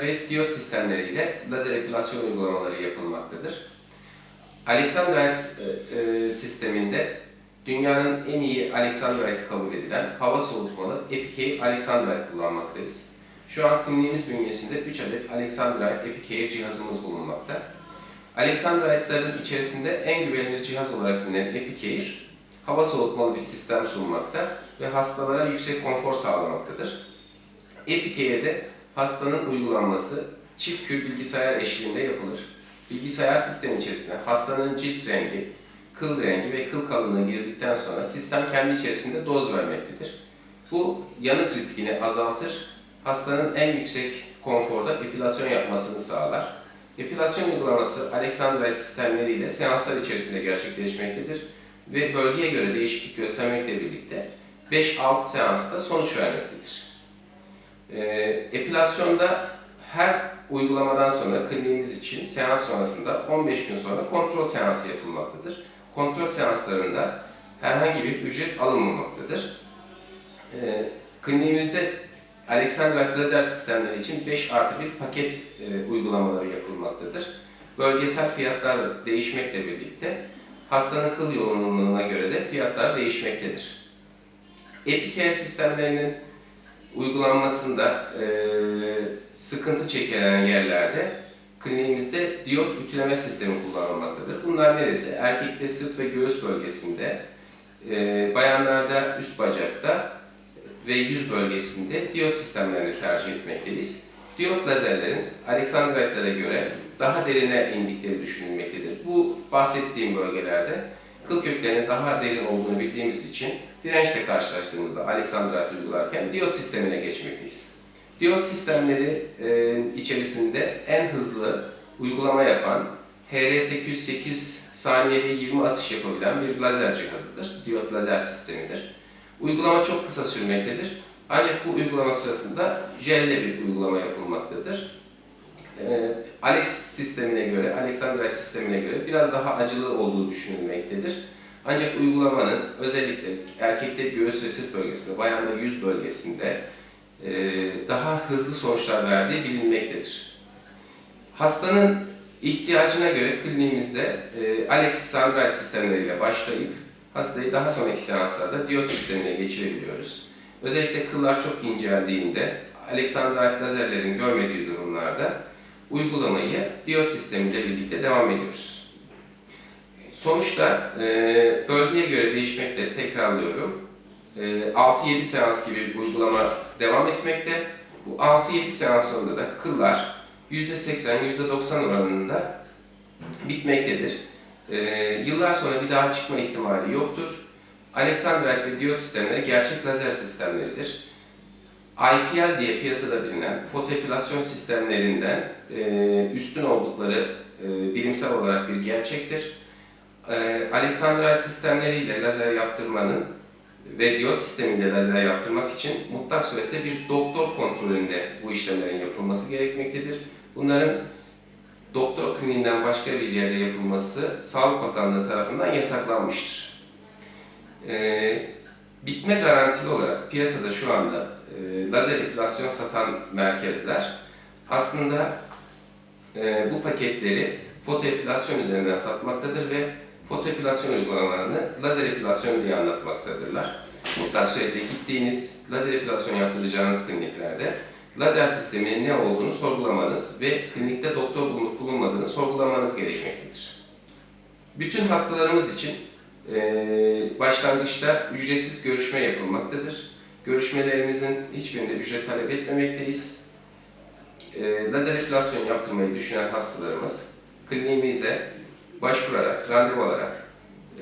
Ve diyot sistemleriyle lazer epilasyon uygulamaları yapılmaktadır. Alexandrite e, e, sisteminde dünyanın en iyi Alexandrite kabul edilen hava soğutmalı Epicare Alexandrite kullanmaktayız. Şu an kliniğimiz bünyesinde 3 adet Alexandrite Epicare cihazımız bulunmakta. Alexandrite'ların içerisinde en güvenilir cihaz olarak bilinen Epicare, hava soğutmalı bir sistem sunmakta ve hastalara yüksek konfor sağlamaktadır. Epicare'de hastanın uygulanması çift kül bilgisayar eşliğinde yapılır. Bilgisayar sistemi içerisinde hastanın cilt rengi, kıl rengi ve kıl kalınlığı girdikten sonra sistem kendi içerisinde doz vermektedir. Bu yanık riskini azaltır, hastanın en yüksek konforda epilasyon yapmasını sağlar. Epilasyon uygulaması Alexandrite sistemleriyle seanslar içerisinde gerçekleşmektedir ve bölgeye göre değişiklik göstermekle birlikte 5-6 seansta sonuç vermektedir. Ee, epilasyonda her uygulamadan sonra kliniğimiz için seans sonrasında 15 gün sonra kontrol seansı yapılmaktadır. Kontrol seanslarında herhangi bir ücret alınmamaktadır. Ee, kliniğimizde Alexandrite lazer sistemleri için 5 artı 1 paket e, uygulamaları yapılmaktadır. Bölgesel fiyatlar değişmekle birlikte hastanın kıl yoğunluğuna göre de fiyatlar değişmektedir. Epicare sistemlerinin uygulanmasında e, sıkıntı çekilen yerlerde kliniğimizde diyot ütüleme sistemi kullanılmaktadır. Bunlar neresi? Erkekte sırt ve göğüs bölgesinde, e, bayanlarda üst bacakta ve yüz bölgesinde diyot sistemlerini tercih etmekteyiz. Diyot lazerlerin Alexandrite'lere göre daha derine indikleri düşünülmektedir. Bu bahsettiğim bölgelerde kıl köklerinin daha derin olduğunu bildiğimiz için dirençle karşılaştığımızda Alexandrite uygularken diyot sistemine geçmekteyiz. Diyot sistemleri e, içerisinde en hızlı uygulama yapan HR808 saniyede 20 atış yapabilen bir lazer cihazıdır. Diyot lazer sistemidir. Uygulama çok kısa sürmektedir. Ancak bu uygulama sırasında jelle bir uygulama yapılmaktadır. Ee, Alex sistemine göre, Alexandrite sistemine göre biraz daha acılı olduğu düşünülmektedir. Ancak uygulamanın özellikle erkekte göğüs ve sırt bölgesinde, bayanda yüz bölgesinde e, daha hızlı sonuçlar verdiği bilinmektedir. Hastanın ihtiyacına göre kliniğimizde e, Alexandrite sistemleriyle başlayıp hastayı daha sonraki seanslarda diyot sistemine geçirebiliyoruz. Özellikle kıllar çok inceldiğinde, Alexandrite lazerlerin görmediği durumlarda uygulamayı diyot sistemiyle birlikte devam ediyoruz. Sonuçta e, bölgeye göre değişmekte tekrarlıyorum. E, 6-7 seans gibi bir uygulama devam etmekte. Bu 6-7 seans sonunda da kıllar %80-%90 oranında bitmektedir. E, yıllar sonra bir daha çıkma ihtimali yoktur. Alexandrite ve diyot sistemleri gerçek lazer sistemleridir. IPL diye piyasada bilinen fotoepilasyon sistemlerinden e, üstün oldukları e, bilimsel olarak bir gerçektir. E, sistemleriyle lazer yaptırmanın ve diyot sistemiyle lazer yaptırmak için mutlak surette bir doktor kontrolünde bu işlemlerin yapılması gerekmektedir. Bunların doktor kliniğinden başka bir yerde yapılması Sağlık Bakanlığı tarafından yasaklanmıştır. E, bitme garantili olarak piyasada şu anda e, lazer epilasyon satan merkezler aslında e, bu paketleri fotoepilasyon üzerinden satmaktadır ve fotoepilasyon uygulamalarını lazer epilasyon diye anlatmaktadırlar. Mutlak surette gittiğiniz lazer epilasyon yaptıracağınız kliniklerde lazer sisteminin ne olduğunu sorgulamanız ve klinikte doktor bulunup bulunmadığını sorgulamanız gerekmektedir. Bütün hastalarımız için e, başlangıçta ücretsiz görüşme yapılmaktadır. Görüşmelerimizin hiçbirinde ücret talep etmemekteyiz. E, lazer epilasyon yaptırmayı düşünen hastalarımız kliniğimize başvurarak, randevu alarak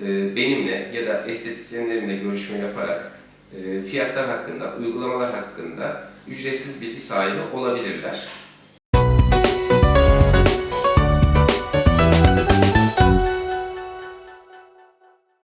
e, benimle ya da estetisyenlerimle görüşme yaparak e, fiyatlar hakkında, uygulamalar hakkında ücretsiz bilgi sahibi olabilirler.